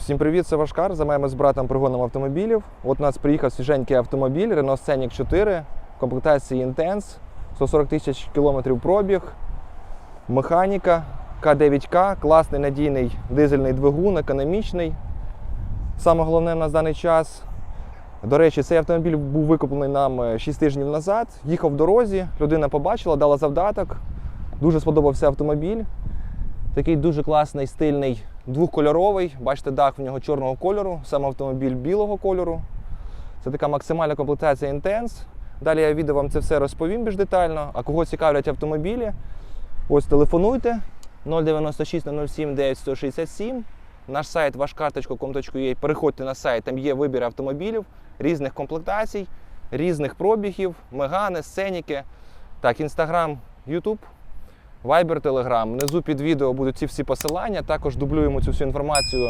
Всім привіт, це Вашкар. Займаємося з братом пригоном автомобілів. От у нас приїхав свіженький автомобіль Renault Scenic 4 в комплектації Intense, 140 тисяч кілометрів пробіг, механіка К9К, класний надійний дизельний двигун, економічний. Саме головне в нас даний час. До речі, цей автомобіль був викуплений нам 6 тижнів назад. Їхав в дорозі, людина побачила, дала завдаток. Дуже сподобався автомобіль. Такий дуже класний, стильний, двохкольоровий. Бачите, дах в нього чорного кольору, сам автомобіль білого кольору. Це така максимальна комплектація Intense. Далі я відео вам це все розповім більш детально. А кого цікавлять автомобілі, ось телефонуйте 096 07 9167. Наш сайт вашкарточка.com.ua. Переходьте на сайт, там є вибір автомобілів різних комплектацій, різних пробігів, мегани, сценіки. Так, інстаграм, Ютуб. Viber, Telegram. Внизу під відео будуть ці всі посилання. Також дублюємо цю всю інформацію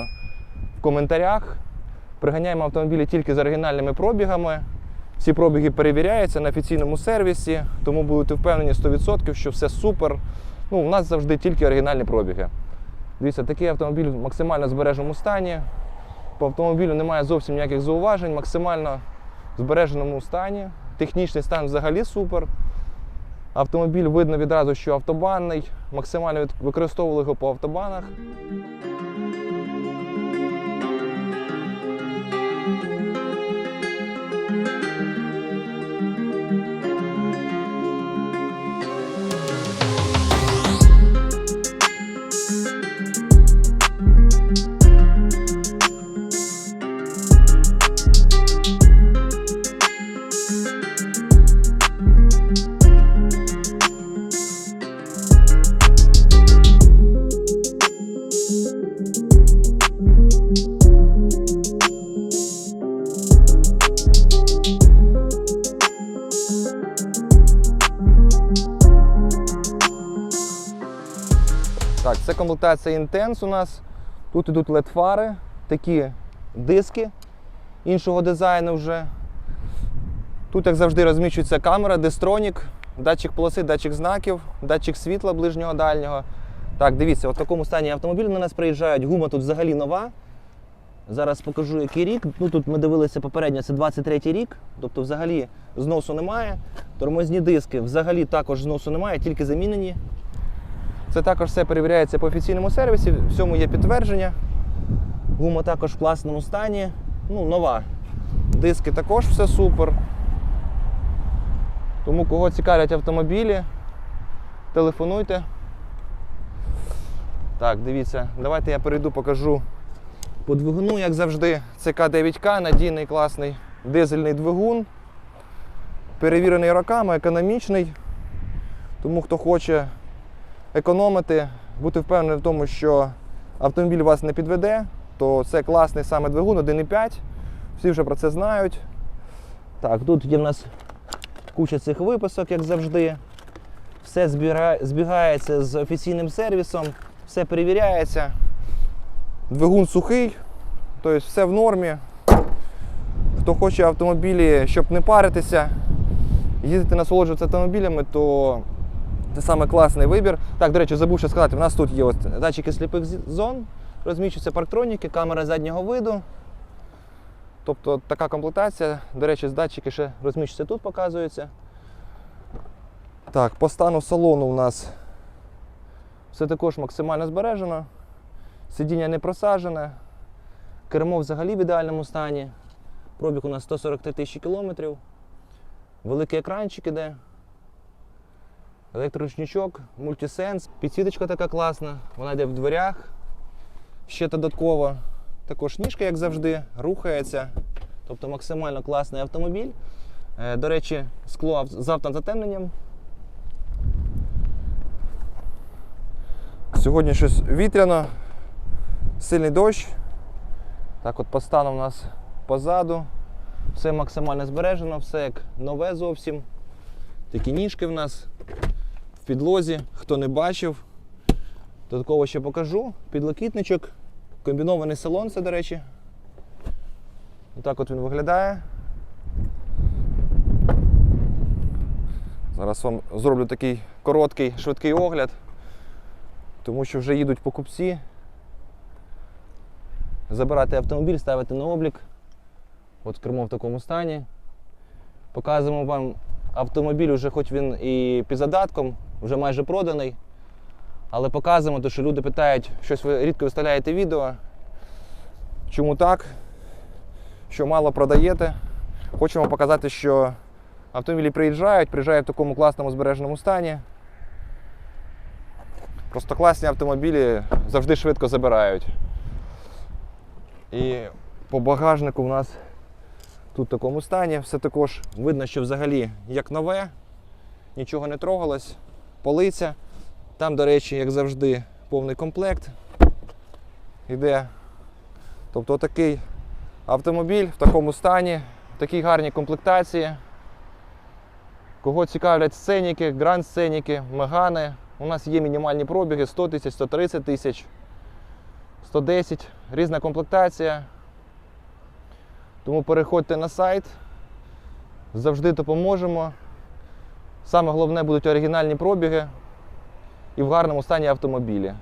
в коментарях. Приганяємо автомобілі тільки з оригінальними пробігами. Всі пробіги перевіряються на офіційному сервісі, тому будете впевнені 100%, що все супер. Ну, у нас завжди тільки оригінальні пробіги. Дивіться, такий автомобіль в максимально збереженому стані. По автомобілю немає зовсім ніяких зауважень, максимально збереженому стані. Технічний стан взагалі супер. Автомобіль видно відразу, що автобанний, максимально використовували його по автобанах. Так, це комплектація Intense у нас. Тут ідуть LED-фари, такі диски іншого дизайну вже. Тут, як завжди, розміщується камера, дистронік, датчик полоси, датчик знаків, датчик світла ближнього дальнього. Так, дивіться, в такому стані автомобілі на нас приїжджають. Гума тут взагалі нова. Зараз покажу, який рік. Ну тут ми дивилися попередньо, це 23-й рік, тобто взагалі зносу немає. Тормозні диски взагалі також зносу немає, тільки замінені. Це також все перевіряється по офіційному сервісі, всьому є підтвердження. Гума також в класному стані. Ну, нова. Диски також все супер. Тому кого цікавлять автомобілі, телефонуйте. Так, дивіться, давайте я перейду, покажу по двигуну, як завжди. Це К9К, надійний класний дизельний двигун. Перевірений роками, економічний. Тому хто хоче економити, бути впевнений в тому, що автомобіль вас не підведе, то це класний саме двигун 1,5. Всі вже про це знають. Так, тут є в нас куча цих виписок, як завжди. Все збігається з офіційним сервісом, все перевіряється. Двигун сухий, тобто все в нормі. Хто хоче автомобілі, щоб не паритися, їздити насолоджуватися автомобілями, то це саме класний вибір. Так, до речі, забув ще сказати, в нас тут є от датчики сліпих зон, розміщуються парктроніки, камера заднього виду. Тобто така комплектація. До речі, з датчики ще розміщуються тут, показуються. Так, по стану салону у нас все також максимально збережено. Сидіння не просажене. Кермо взагалі в ідеальному стані. Пробіг у нас 143 тисячі кілометрів. Великий екранчик іде. Електроручничок, мультисенс. Підсвіточка така класна, вона йде в дверях. Ще додатково також ніжка, як завжди, рухається. Тобто максимально класний автомобіль. Е, До речі, скло з автозатемненням. Сьогодні щось вітряно, сильний дощ. Так от по у нас позаду. Все максимально збережено, все як нове зовсім. Такі ніжки в нас підлозі, хто не бачив. Додатково ще покажу. Підлокітничок, комбінований салон, це, до речі. Отак от він виглядає. Зараз вам зроблю такий короткий, швидкий огляд, тому що вже їдуть покупці. забирати автомобіль, ставити на облік. От кермо в такому стані. Показуємо вам автомобіль, уже хоч він і під задатком, вже майже проданий. Але показуємо, тому що люди питають, щось ви рідко виставляєте відео. Чому так? Що мало продаєте. Хочемо показати, що автомобілі приїжджають, приїжджають в такому класному збереженому стані. Просто класні автомобілі завжди швидко забирають. І по багажнику в нас тут в такому стані. Все також видно, що взагалі як нове, нічого не трогалось, полиця. Там, до речі, як завжди, повний комплект йде. Тобто такий автомобіль в такому стані, в такій гарній комплектації. Кого цікавлять сценіки, гранд сценіки, мегани. У нас є мінімальні пробіги 100 тисяч, 130 тисяч, 110, різна комплектація. Тому переходьте на сайт, завжди допоможемо. Саме головне будуть оригінальні пробіги і в гарному стані автомобілі.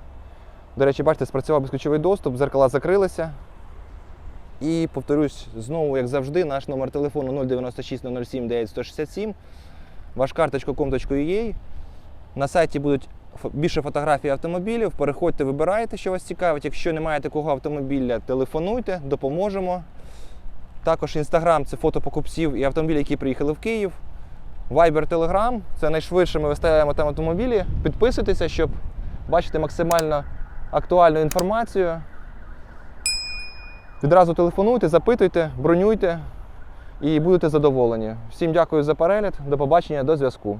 До речі, бачите, спрацював безключовий доступ, зеркала закрилися. І повторюсь знову, як завжди, наш номер телефону 096 007 9167, ваш карточка.com.ua. На сайті будуть більше фотографій автомобілів. Переходьте, вибирайте, що вас цікавить. Якщо немає такого автомобіля, телефонуйте, допоможемо. Також інстаграм це фото покупців і автомобілі, які приїхали в Київ. Viber, Telegram це найшвидше ми виставляємо там автомобілі. Підписуйтеся, щоб бачити максимально актуальну інформацію. Відразу телефонуйте, запитуйте, бронюйте і будете задоволені. Всім дякую за перегляд. До побачення, до зв'язку.